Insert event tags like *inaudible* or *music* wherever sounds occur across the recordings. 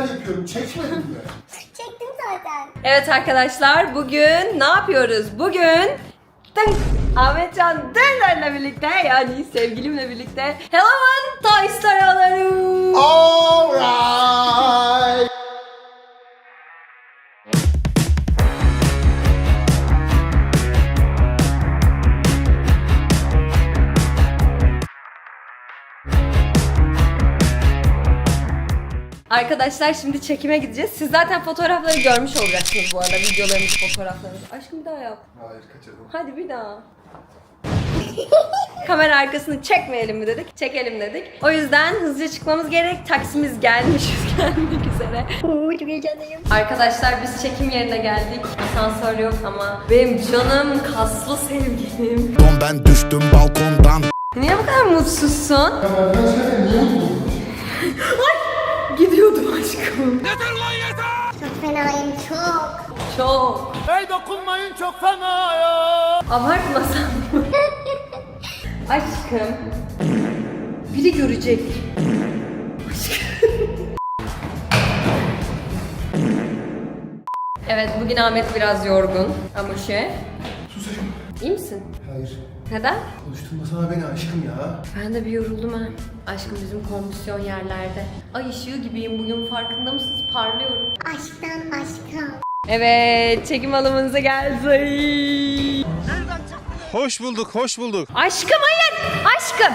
güzel yapıyorum. Çekmedin mi? Çektim zaten. Evet arkadaşlar bugün ne yapıyoruz? Bugün tın, Ahmetcan Denler'le birlikte yani sevgilimle birlikte Halloween Toy Story alıyoruz. Alright. Arkadaşlar şimdi çekime gideceğiz. Siz zaten fotoğrafları görmüş olacaksınız bu arada videolarımız fotoğraflarımız. Aşkım bir daha yap. Hayır kaçırdım. Hadi bir daha. *laughs* Kamera arkasını çekmeyelim mi dedik? Çekelim dedik. O yüzden hızlıca çıkmamız gerek. Taksimiz gelmiş, *laughs* gelmek üzere. Oo, çok heyecanlıyım. Arkadaşlar biz çekim yerine geldik. Asansör yok ama benim canım kaslı sevgilim. Ben düştüm balkondan Niye bu kadar mutsuzsun? Ya niye mutluyum? Gidiyordum aşkım. Çok fenayım çok. Çok. Hey dokunmayın çok fena ya Abartmasam mı? *laughs* aşkım. Biri görecek. Aşkım. evet bugün Ahmet biraz yorgun. Şey. Aşkım. İyi misin? Hayır. Neden? Konuşturmasana beni aşkım ya. Ben de bir yoruldum ha. Aşkım bizim kondisyon yerlerde. Ay ışığı gibiyim bugün farkında mısınız? Parlıyorum. Aşktan aşka. Evet çekim alımınıza geldi. Hoş bulduk hoş bulduk Aşkım hayır aşkım.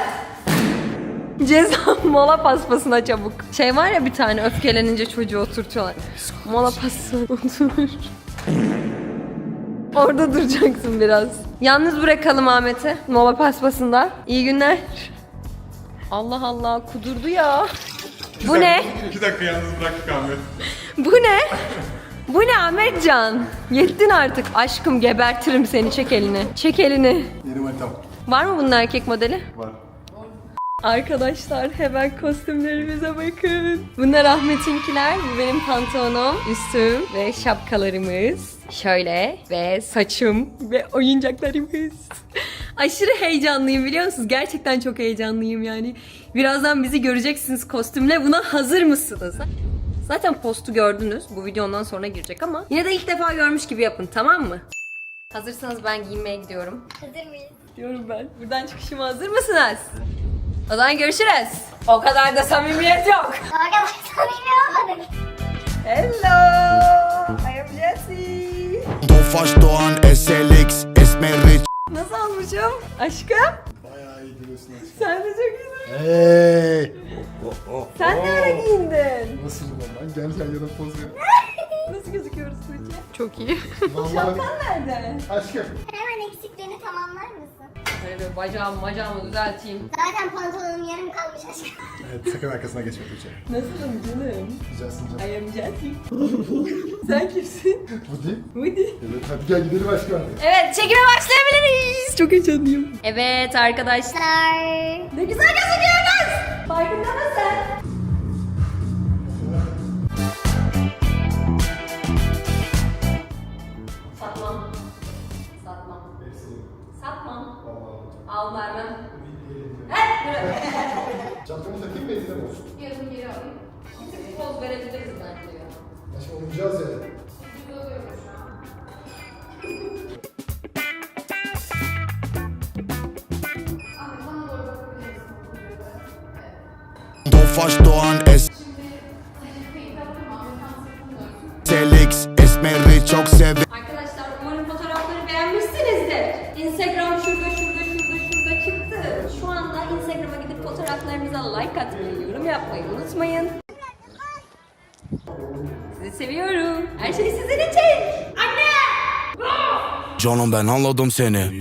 Ceza *laughs* mola paspasına çabuk. Şey var ya bir tane öfkelenince çocuğu oturtuyorlar. Mola paspasına otur. Orada duracaksın biraz. Yalnız bırakalım Ahmet'i mola paspasında. İyi günler. Allah Allah kudurdu ya. Bu ne? İki dakika yalnız bıraktık Ahmet. Bu ne? Bu ne Ahmetcan? Yettin artık. Aşkım gebertirim seni. Çek elini. Çek elini. Yeni manitam. Var mı bunun erkek modeli? Var. Arkadaşlar hemen kostümlerimize bakın. Bunlar Ahmet'inkiler. Bu benim pantolonum, üstüm ve şapkalarımız. Şöyle ve saçım ve oyuncaklarımız. Aşırı heyecanlıyım biliyor musunuz? Gerçekten çok heyecanlıyım yani. Birazdan bizi göreceksiniz kostümle. Buna hazır mısınız? Zaten postu gördünüz. Bu video ondan sonra girecek ama yine de ilk defa görmüş gibi yapın tamam mı? Hazırsanız ben giyinmeye gidiyorum. Hazır mıyız? Diyorum ben. Buradan çıkışıma hazır mısınız? O zaman görüşürüz. O kadar da samimiyet yok. Arkadaşlar samimi olmadık. Hello. I am Jessie. Tofaş Doğan SLX Esmeri Nasıl olmuşum? Aşkım? Bayağı iyi duruyorsun aşkım. Sen de çok iyisin. Hey. Sen ne ara giyindin? Nasılım ben? Gel yan yana poz ver. Nasıl gözüküyoruz Tuğçe? Çok iyi. Vallahi Şapkan nerede? aşkım. Hemen eksiklerini tamamlar mısın? Böyle bir bacağımı düzelteyim. Zaten pantolonum yarım kalmış aşkım. Evet sakın arkasına geçme Tuğçe. Nasılım canım? Güzelsin canım. I am. *laughs* Sen kimsin? Değil. Woody. Evet hadi gel gidelim aşkım. Evet çekime başlayabiliriz. Çok heyecanlıyım. Evet arkadaşlar. Ne güzel gözüküyorsunuz. Doğan SLX Esmeri çok sev Arkadaşlar umarım fotoğrafları beğenmişsinizdir. Instagram şurada şurada şurada şurada çıktı. Şu anda Instagram'a gidip fotoğraflarımıza like atmayı, yorum yapmayı unutmayın. Sizi seviyorum. Her şey sizin için. Anne! Canım ben anladım seni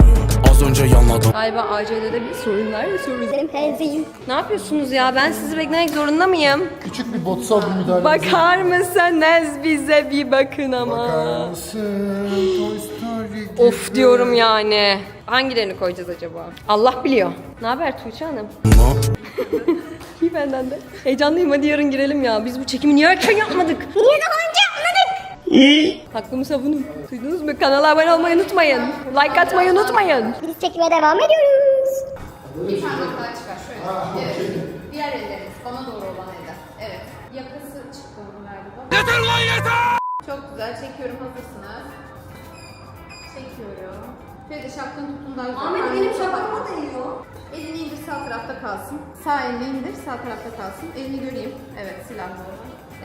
Az önce yanladım Galiba ACD'de bir sorunlar ya sorun. Benim penzeyim. Ne yapıyorsunuz ya? Ben sizi beklemek zorunda mıyım? Küçük bir botsal bir müdahale. Bakar mısınız bize bir bakın ama. Bakar mısın? Toy Story Of diyorum yani. Hangilerini koyacağız acaba? Allah biliyor. Ne haber Tuğçe Hanım? İyi benden de. Heyecanlıyım hadi yarın girelim ya. Biz bu çekimi niye erken yapmadık? Niye daha önce yapmadık? Hakkımı savunun. Duydunuz mu? Kanala abone olmayı unutmayın. Like atmayı unutmayın. Biz çekime devam ediyoruz. Bir parmak daha çıkar şöyle. Evet. Diğer elleriniz bana doğru olan eller. Evet. Yakası çıktı onun Çok güzel. Çekiyorum. Hazırsınız. Çekiyorum. Feride şapkanı tutun daha güzel. Ahmet benim şapkama değiyor. Elini indir sağ tarafta kalsın. Sağ elini indir sağ tarafta kalsın. Elini göreyim. Evet silahları.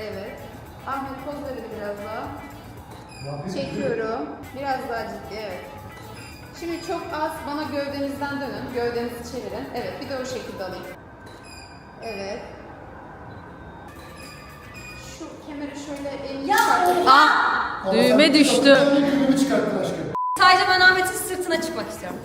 Evet. Ahmet poz verin biraz daha. Çekiyorum. Biraz daha ciddi evet. Şimdi çok az bana gövdenizden dönün. Gövdenizi çevirin. Evet bir de o şekilde alayım. Evet. Şu kemeri şöyle elini çıkartın. Ah! Düğme düştü. Köpüğümü çıkarttın aşkım. Sadece ben Ahmet'in sırtına çıkmak istiyorum.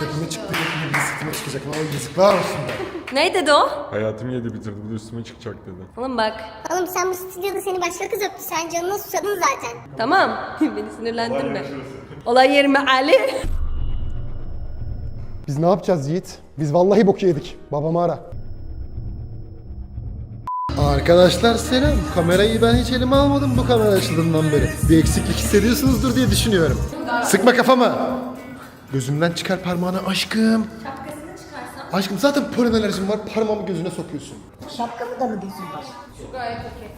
Köpüğüme çıktı. Köpüğüme sırtıma çıkacak. Vay yazıklar olsun be. Ne dedi o? Hayatımı yedi bitirdi. Bu da üstüme çıkacak dedi. Oğlum bak. Oğlum sen bu stüdyoda seni başka kız öptü. Sen canına susadın zaten. Tamam. *laughs* Beni sinirlendirme. Olay yerime Ali. Biz ne yapacağız Yiğit? Biz vallahi boku yedik. Babamı ara. Arkadaşlar selam. Kamerayı ben hiç elime almadım bu kamera açıldığından beri. Bir eksiklik hissediyorsunuzdur diye düşünüyorum. Sıkma kafama. Gözümden çıkar parmağını aşkım. Aşkım zaten polen alerjim var parmağımı gözüne sokuyorsun. Şapkamı da mı gözün var? Gayet okey.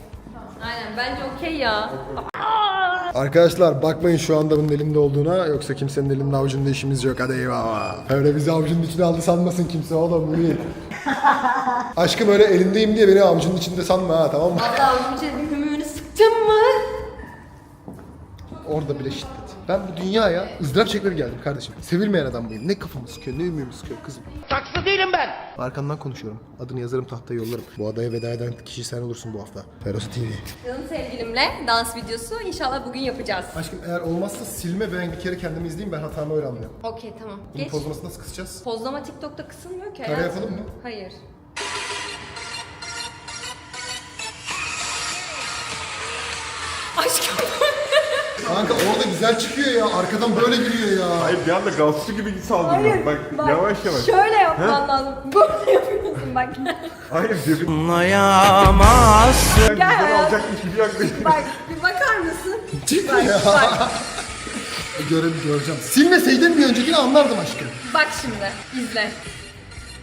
Aynen bence okey ya. Arkadaşlar bakmayın şu anda bunun elimde olduğuna yoksa kimsenin elinde avucunda işimiz yok hadi eyvallah. Öyle bizi avucunun içine aldı sanmasın kimse oğlum iyi. *laughs* Aşkım öyle elindeyim diye beni avucunun içinde sanma ha tamam mı? Hatta avucumun içine bir hümüğünü sıktın mı? Orada bile şiddet. Ben bu dünyaya ızdırap çekmeye geldim kardeşim. Sevilmeyen adam mıyım? Ne kafamı sıkıyor, ne ümüğümü sıkıyor kızım. Saksı değilim ben. Arkandan konuşuyorum. Adını yazarım tahtaya yollarım. Bu adaya veda eden kişi sen olursun bu hafta. Feroz TV. Canım sevgilimle dans videosu inşallah bugün yapacağız. Aşkım eğer olmazsa silme ben bir kere kendimi izleyeyim ben hatamı öyle anlıyorum. Okey tamam. Bunun Geç. pozlamasını nasıl kısacağız? Pozlama TikTok'ta kısılmıyor ki. Kare hayatım. yapalım mı? Hayır. Aşkım. Kanka orada güzel çıkıyor ya. Arkadan böyle giriyor ya. Hayır bir anda gazlı gibi saldırıyor. Bak, yavaş yavaş. Şöyle yapman lazım. *laughs* Böyle yapıyorsun bak. Hayır cebim. Anlayamazsın Güzel hayatım. alacakmış gibi yaklaşıyor. *laughs* bak bir bakar mısın? Çıkıyor ya. Görelim göreceğim. Silmeseydin bir öncekini anlardım aşkım. Bak şimdi. izle.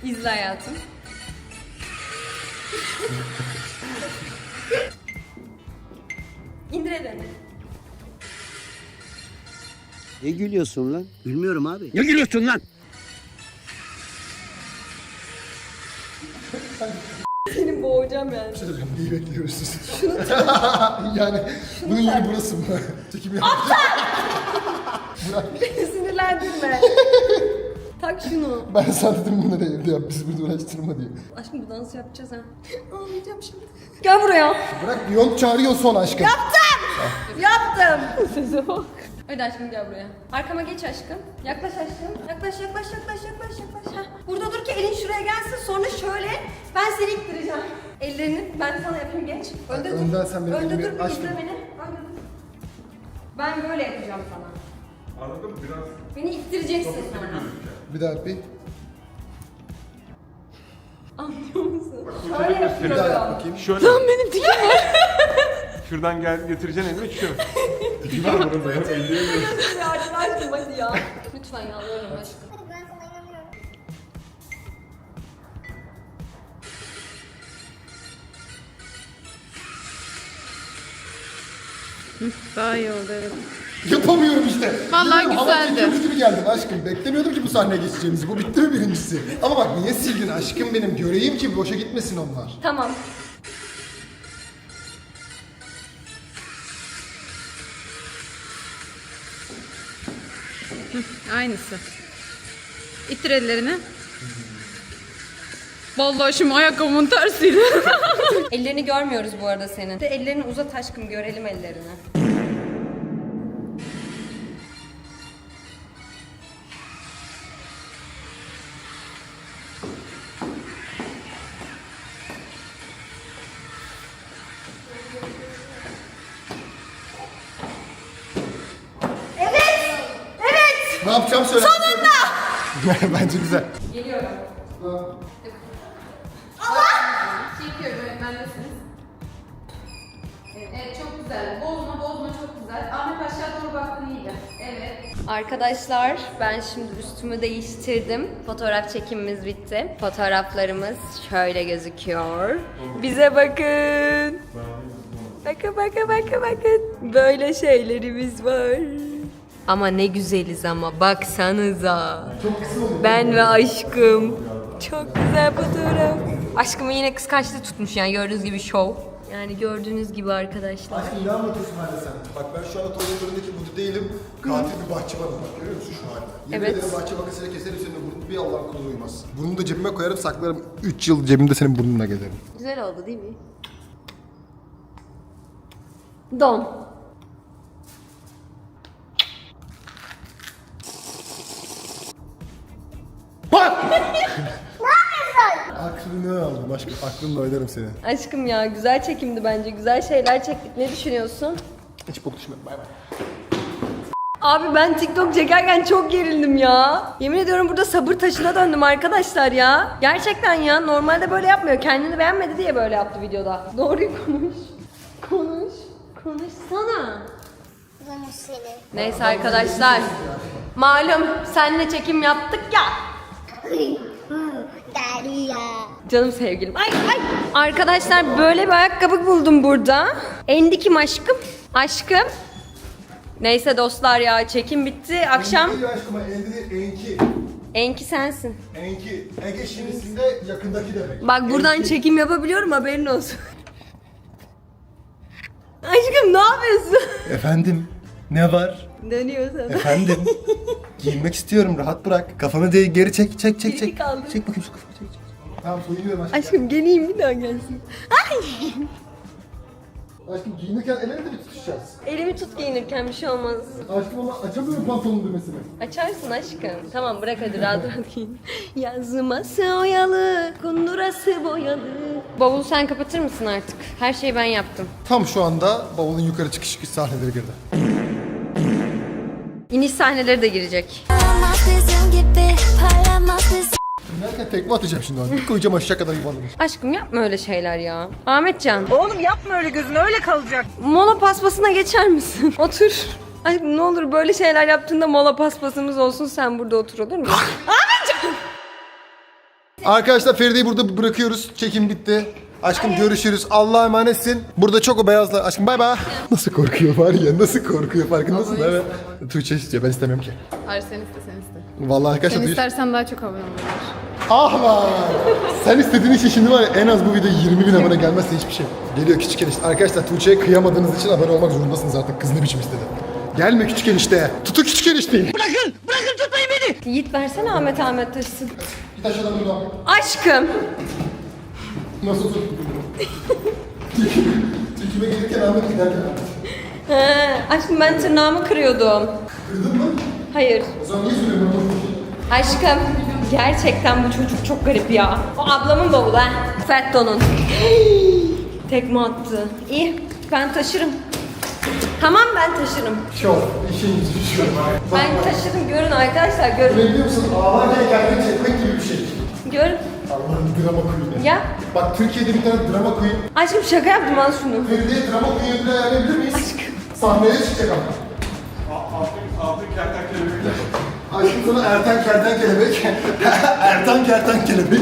İzle hayatım. İndir elini. Ne gülüyorsun lan? Gülmüyorum abi. Ne gülüyorsun lan? Seni boğacağım yani. Neyi bekliyoruz? *laughs* yani bunun yeri burası mı? *laughs* Çekim yap. Beni sinirlendirme. *laughs* tak şunu. Ben sana dedim bunları evde yap. Biz burada uğraştırma diye. Aşkım bu dansı yapacağız ha. Ağlayacağım şimdi. Gel buraya. Bırak Beyond çağırıyor son aşkım. Yaptım. Sese bak. Hadi aşkım gel buraya. Arkama geç aşkım. Yaklaş aşkım. Yaklaş yaklaş yaklaş yaklaş yaklaş. Heh. Burada dur ki elin şuraya gelsin sonra şöyle ben seni ittireceğim. Ellerini ben sana yapayım geç. Önde dur. Önden sen benim Önde elimi dur bir aç izle beni. Önde dur. Ben böyle yapacağım sana. Anladın mı? Biraz Beni ittireceksin sonra. Bir daha bir. Anlıyor musun? şöyle Şöyle Bir daha yap yapıyorum. bakayım. şöyle. benim dikim *laughs* Şuradan gel getireceksin elini şu. Diki var burada ya. Elleyemiyorum. Yardım aşkım hadi ya. Lütfen yalvarırım aşkım. Hadi ben sana inanıyorum. Daha iyi oldu evet. Yapamıyorum işte. Vallahi Bilmiyorum, hava güzeldi. çekiyormuş gibi geldim aşkım. Beklemiyordum ki bu sahneye geçeceğimizi. Bu bitti mi birincisi? Ama bak niye sildin aşkım benim? Göreyim ki boşa gitmesin onlar. Tamam. Aynısı. İttir ellerini. Vallahi şimdi ayakkabımın tersiyle. *laughs* Ellerini görmüyoruz bu arada senin. De ellerini uzat aşkım görelim ellerini. Sonunda. Bence güzel. Geliyorum. Çekiyorum evet bendesiniz. Evet çok güzel. Bozma bozma çok güzel. Ahmet aşağı doğru baktın iyiydi. Evet. Arkadaşlar ben şimdi üstümü değiştirdim. Fotoğraf çekimimiz bitti. Fotoğraflarımız şöyle gözüküyor. Bize bakın. Bakın bakın bakın bakın. Böyle şeylerimiz var. Ama ne güzeliz ama baksanıza. Ben ve aşkım. Çok güzel fotoğraf. Aşkımı yine kıskançlı tutmuş yani gördüğünüz gibi şov. Yani gördüğünüz gibi arkadaşlar. Aşkım ne anlatıyorsun hala sen? Bak ben şu anda tuvaletöründeki budu değilim. Katil bir bahçıvanım bak görüyor musun şu halde? Yemin Evet. ederim bahçe bakasıyla keserim senin burnunu bir Allah'ın kulu uymaz. Burnunu da cebime koyarım saklarım 3 yıl cebimde senin burnuna gezerim. Güzel oldu değil mi? Don. Aklını aldım aşkım aklımla oynarım seni. Aşkım ya güzel çekimdi bence. Güzel şeyler çektik. Ne düşünüyorsun? Hiç bok düşmedim bay bay. Abi ben TikTok çekerken çok gerildim ya. Yemin ediyorum burada sabır taşına döndüm arkadaşlar ya. Gerçekten ya normalde böyle yapmıyor. Kendini beğenmedi diye böyle yaptı videoda. Doğruyu konuş. Konuş. Konuşsana. Neyse arkadaşlar. Malum senle çekim yaptık ya. Canım sevgilim. Ay ay. Arkadaşlar böyle bir ayakkabı buldum burada. Endikim aşkım. Aşkım. Neyse dostlar ya çekim bitti. Akşam Enki aşkıma elde enki. enki sensin. Enki. Ege şimdisinde yakındaki demek. Bak buradan Enki. çekim yapabiliyorum haberin olsun. Aşkım ne yapıyorsun? Efendim ne var? Dönüyor sana. Efendim. Giyinmek istiyorum rahat bırak. Kafanı de geri çek çek çek çek. kaldı. Çek bakayım şu kafanı çek çek. Tamam soyunuyorum aşkım. Aşkım geleyim bir daha gelsin. Aşkım giyinirken el ele de mi tutuşacağız? Elimi tut giyinirken bir şey olmaz. Aşkım ama açamıyorum pantolonun düğmesini. Açarsın aşkım. Tamam bırak hadi rahat rahat giyin. Yazması oyalı, kundurası boyalı. Bavulu sen kapatır mısın artık? Her şeyi ben yaptım. Tam şu anda bavulun yukarı çıkış çıkış sahneleri girdi. İniş sahneleri de girecek. Dinlerken tekme atacağım şimdi ona. Bir koyacağım aşağı kadar yuvarlanır. Aşkım yapma öyle şeyler ya. Ahmetcan. Oğlum yapma öyle gözün öyle kalacak. Mola paspasına geçer misin? *laughs* Otur. Aşkım ne olur böyle şeyler yaptığında mola paspasımız olsun sen burada otur olur mu? *laughs* Arkadaşlar Feride'yi burada bırakıyoruz. Çekim bitti. Aşkım görüşürüz. Allah'a emanetsin. Burada çok o beyazlar. Aşkım bay bay. Nasıl korkuyor var ya nasıl korkuyor farkındasın değil mi? Tuğçe istiyor ben istemiyorum ki. Hayır sen iste sen iste. Vallahi arkadaşlar Sen istersen daha çok abone olurlar. Ah lan! Sen istediğin için şimdi var ya en az bu video 20 bin abone gelmezse hiçbir şey. Geliyor küçük enişte. Arkadaşlar Tuğçe'ye kıyamadığınız için abone olmak zorundasınız artık. Kız ne biçim istedi. Gelme küçük enişte. Tutu küçük enişteyi. Yiğit versene Ahmet Ahmet taşısın. Git aşağıdan buradan. Aşkım. Nasıl tuttun? Çekime gelirken Ahmet giderken. He, aşkım ben tırnağımı kırıyordum. Kırdın mı? Hayır. O zaman niye boş? Aşkım gerçekten bu çocuk çok garip ya. O ablamın bavulu ha. Fetto'nun. *gasps* Tekme attı. İyi ben taşırım. Tamam ben taşırım. Çok. İşin gücü şu. Ben taşırım görün arkadaşlar görün. Biliyor musun? Ağlarken kendini çekmek gibi bir şey. Görün. Allah'ın drama queen'i. Ya Bak Türkiye'de bir tane drama queen. aşkım şaka yaptım al şunu. Feride'ye drama queen ödülü ayarlayabilir miyiz? Aşkım. Sahneye çıkacak ama. Aşkım sana Erten Kerten Kelebek. *laughs* Erten Kerten Kelebek.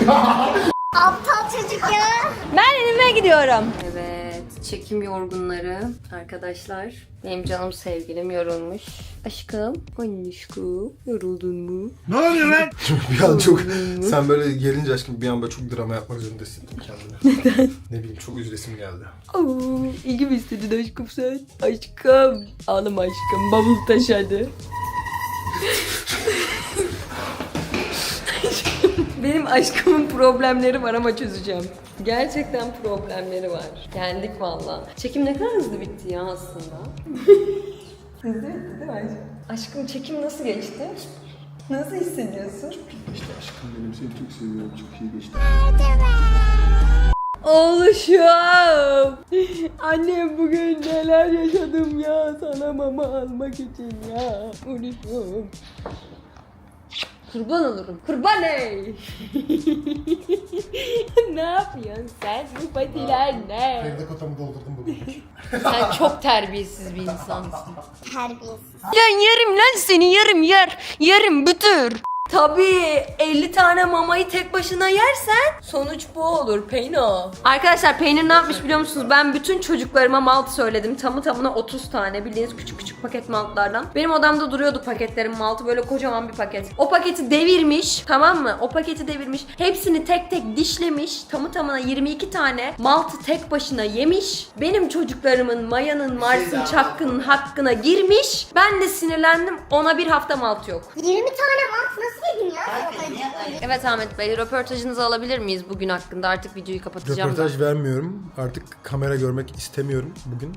Aptal çocuk ya. Ben evime gidiyorum. Evet, çekim yorgunları arkadaşlar. Benim canım sevgilim yorulmuş. Aşkım, aşkım yoruldun mu? *laughs* bir an çok sen böyle gelince aşkım bir an böyle çok drama yapmak zorunda hissettim kendimi. Neden? Ne bileyim çok üzülesim geldi. Oo, ilgi mi istedin aşkım sen? Aşkım, ağlama aşkım, bavul taş hadi. Benim aşkımın problemleri var ama çözeceğim. Gerçekten problemleri var. Yendik valla. Çekim ne kadar hızlı bitti ya aslında. *laughs* hızlı bitti değil mi aşkım? Aşkım çekim nasıl geçti? Nasıl hissediyorsun? İşte aşkım benim seni çok seviyorum çok iyi geçti. Oğluşum. Annem bugün neler yaşadım ya sana mama almak için ya. Oğluşum. Kurban olurum. Kurban ey. *laughs* ne yapıyorsun sen? Bu patiler ne? Feride kotamı doldurdum bugün. *laughs* Sen çok terbiyesiz bir insansın. Terbiyesiz. Lan yerim lan seni yerim yer. Yerim bütür. Tabii 50 tane mamayı tek başına yersen sonuç bu olur Peyno. Arkadaşlar peynir ne yapmış biliyor musunuz? Ben bütün çocuklarıma malt söyledim. Tamı tamına 30 tane bildiğiniz küçük küçük paket maltlardan. Benim odamda duruyordu paketlerin maltı böyle kocaman bir paket. O paketi devirmiş tamam mı? O paketi devirmiş. Hepsini tek tek dişlemiş. Tamı tamına 22 tane maltı tek başına yemiş. Benim çocuklarımın Maya'nın, Mars'ın, Çakkı'nın hakkına girmiş. Ben de sinirlendim. Ona bir hafta malt yok. 20 tane mant nasıl yedin ya? Evet Ahmet Bey, röportajınızı alabilir miyiz bugün hakkında? Artık videoyu kapatacağım. ben. Röportaj vermiyorum. Artık kamera görmek istemiyorum bugün.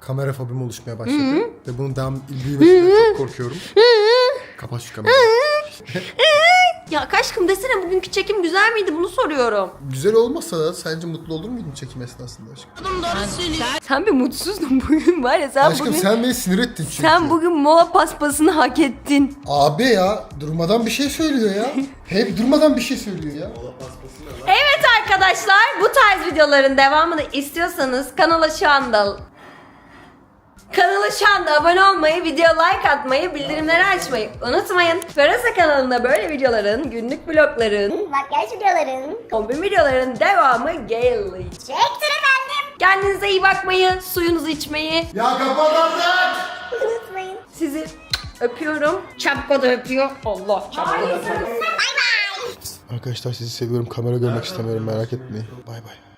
Kamera fobim oluşmaya başladı. Ve bunun devam büyümesinden çok korkuyorum. Kapat şu kamerayı. Ya aşkım desene bugünkü çekim güzel miydi? Bunu soruyorum. Güzel olmasa da sence mutlu olur muydun çekim esnasında aşkım? Sen bir mutsuzdun bugün var ya sen aşkım bugün... sen beni sinir ettin çünkü. Sen bugün mola paspasını hak ettin. Abi ya durmadan bir şey söylüyor ya. Hep durmadan bir şey söylüyor ya. Evet arkadaşlar bu tarz videoların devamını istiyorsanız kanala şu anda Kanala şu anda abone olmayı, video like atmayı, bildirimleri açmayı unutmayın. Ferasa kanalında böyle videoların, günlük vlogların, Makyaj videoların. kombin videoların devamı gelecek. Efendim. Kendinize iyi bakmayı, suyunuzu içmeyi Ya kapat artık! Unutmayın. sizi öpüyorum. Çapko da öpüyor. Allah çapko da öpüyor. Arkadaşlar sizi seviyorum. Kamera görmek istemiyorum merak etmeyin. Bay bay.